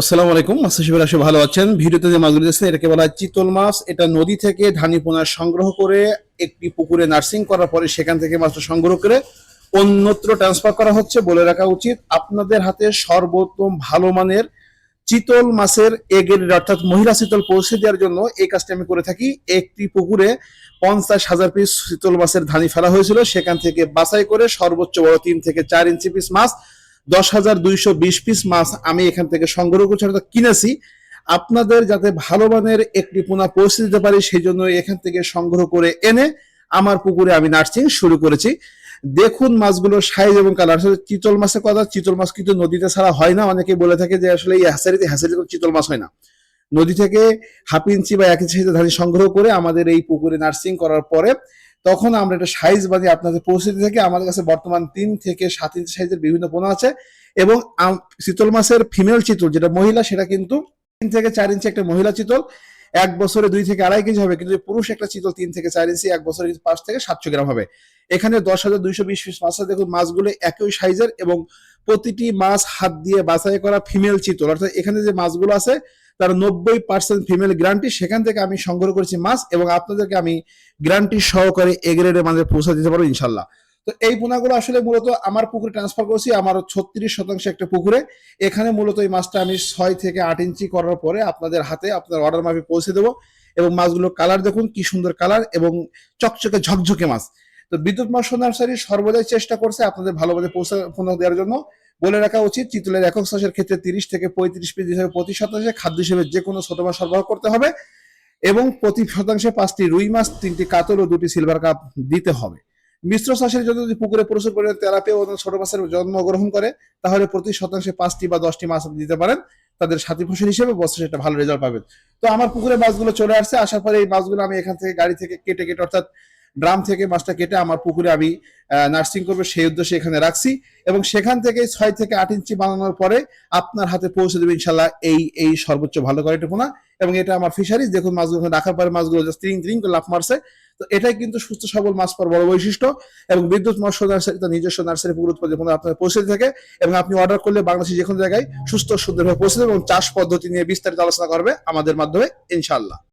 আসসালামু আলাইকুম। মাছ শিবির আসে ভালো আছেন। ভিডিওতে যে মাছগুলো দেখছেন এটাকে বলা হয় চিতল মাছ। এটা নদী থেকে ধানি পোনা সংগ্রহ করে একটি পুকুরে নার্সিং করার পরে সেখান থেকে মাছটা সংগ্রহ করে অন্যত্র ট্রান্সফার করা হচ্ছে বলে রাখা উচিত। আপনাদের হাতে সর্বোত্তম ভালো মানের চিতল মাছের এগের অর্থাৎ মহিলা চিতল পৌঁছে দেওয়ার জন্য এই কাজটি আমি করে থাকি। একটি পুকুরে পঞ্চাশ হাজার পিস চিতল মাছের ধানি ফেলা হয়েছিল। সেখান থেকে বাছাই করে সর্বোচ্চ বড় তিন থেকে চার ইঞ্চি পিস মাছ দশ হাজার দুইশো বিশ পিস মাছ আমি এখান থেকে সংগ্রহ করছি, অর্থাৎ কিনেছি। আপনাদের যাতে ভালো মানের একটি পোনা পৌঁছে দিতে পারি, সেই জন্য এখান থেকে সংগ্রহ করে এনে আমার পুকুরে আমি নার্সিং শুরু করেছি। দেখুন মাছগুলোর সাইজ এবং কালার আসলে চিতল মাছের কথা, চিতল মাছ কিন্তু নদীতে ছাড়া হয় না। অনেকে বলে থাকে যে আসলে এই হ্যাসারিতে কোনো চিতল মাছ হয় না। নদী থেকে হাফ ইঞ্চি বা এক ইঞ্চি ধানি সংগ্রহ করে আমাদের এই পুকুরে নার্সিং করার পরে তখন আমরা একটা সাইজ বানিয়ে আপনাদের পৌঁছে দিয়ে থাকি। আমাদের কাছে বর্তমান তিন থেকে সাত ইঞ্চি সাইজের বিভিন্ন পোনা আছে এবং চিতল মাছের ফিমেল চিতল, যেটা মহিলা, সেটা কিন্তু তিন থেকে চার ইঞ্চি একটা মহিলা চিতল, এক বছরে দুই থেকে আড়াই কেজি হবে, কিন্তু পুরুষ একটা চিতল তিন থেকে চার ইঞ্চি, এক বছরে পাঁচ থেকে সাতশো গ্রাম হবে। এখানে দশ হাজার দুইশো বিশ পিস মাছ দেখুন, মাছগুলো একই সাইজের এবং প্রতিটি মাছ হাত দিয়ে বাছাই করা ফিমেল চিতল। অর্থাৎ এখানে যে মাছগুলো আছে তার নব্বই পার্সেন্ট ফিমেল গ্যারান্টি সেখান থেকে আমি সংগ্রহ করেছি মাছ এবং আপনাদেরকে আমি গ্যারান্টি সহকারে এ গ্রেডের মাঝে পৌঁছে দিতে পারব ইনশাল্লাহ। তো এই পোনাগুলো আসলে মূলত আমার পুকুরে ট্রান্সফার করেছি, আমার ছত্রিশ শতাংশ একটা পুকুরে। এখানে মূলত এই মাছটা আমি ছয় থেকে আট ইঞ্চি করার পরে আপনাদের হাতে আপনার অর্ডার মাফে পৌঁছে দেবো। এবং মাছগুলোর কালার দেখুন, কি সুন্দর কালার এবং চকচকে ঝকঝকে মাছ। তো বিদ্যুৎ মাছ নার্সারি সর্বদাই চেষ্টা করছে আপনাদের ভালোভাবে পৌঁছে পণ্য দেওয়ার জন্য। বলে রাখা উচিত চিতলের একক চাষের ক্ষেত্রে তিরিশ থেকে পঁয়ত্রিশ পিস হিসেবে প্রতি শতাংশে খাদ্য হিসেবে যে কোনো ছোট মাছ সরবরাহ করতে হবে এবং প্রতি শতাংশে পাঁচটি রুই মাছ, তিনটি কাতল ও দুটি সিলভার কাপ দিতে হবে। মিশ্র চাষের জন্য যদি পুকুরে প্রচুর পরিমাণে তেলাপে ও ছোট মাছের জন্মগ্রহণ করে, তাহলে প্রতি শতাংশে পাঁচটি বা দশটি মাছ দিতে পারেন। তাদের সাথী ফসল হিসেবে বছরে একটা ভালো রেজাল্ট পাবেন। তো আমার পুকুরে মাছগুলো চলে আসছে, আসার পরে এই মাছগুলো আমি এখান থেকে গাড়ি থেকে কেটে কেটে অর্থাৎ ড্রাম থেকে মাছটা কেটে আমার পুকুরে আমি নার্সিং করবে, সেই উদ্দেশ্যে এখানে রাখছি। এবং সেখান থেকে ছয় থেকে আট ইঞ্চি বানানোর পরে আপনার হাতে পৌঁছে দেবে ইনশাল্লাহ এই এই সর্বোচ্চ ভালো কোয়ালিটি পোনা। এবং এটা আমার ফিশারিজ দেখুন মাছগুলো রাখার পরে মাছগুলো জাস্ট ত্রিং ত্রিং করে লাফ মারছে। তো এটাই কিন্তু সুস্থ, সবল মাছ পাওয়ার বড় বৈশিষ্ট্য। এবং বিদ্যুৎ মৎস্য নার্সারি তার নিজস্ব নার্সারি পুকুর উৎপাদন আপনার পৌঁছে থাকে। এবং আপনি অর্ডার করলে বাংলাদেশের যে কোনো জায়গায় সুস্থ, সুন্দরভাবে পৌঁছে দেবে এবং চাষ পদ্ধতি নিয়ে বিস্তারিত আলোচনা করবে আমাদের মাধ্যমে, ইনশাল্লাহ।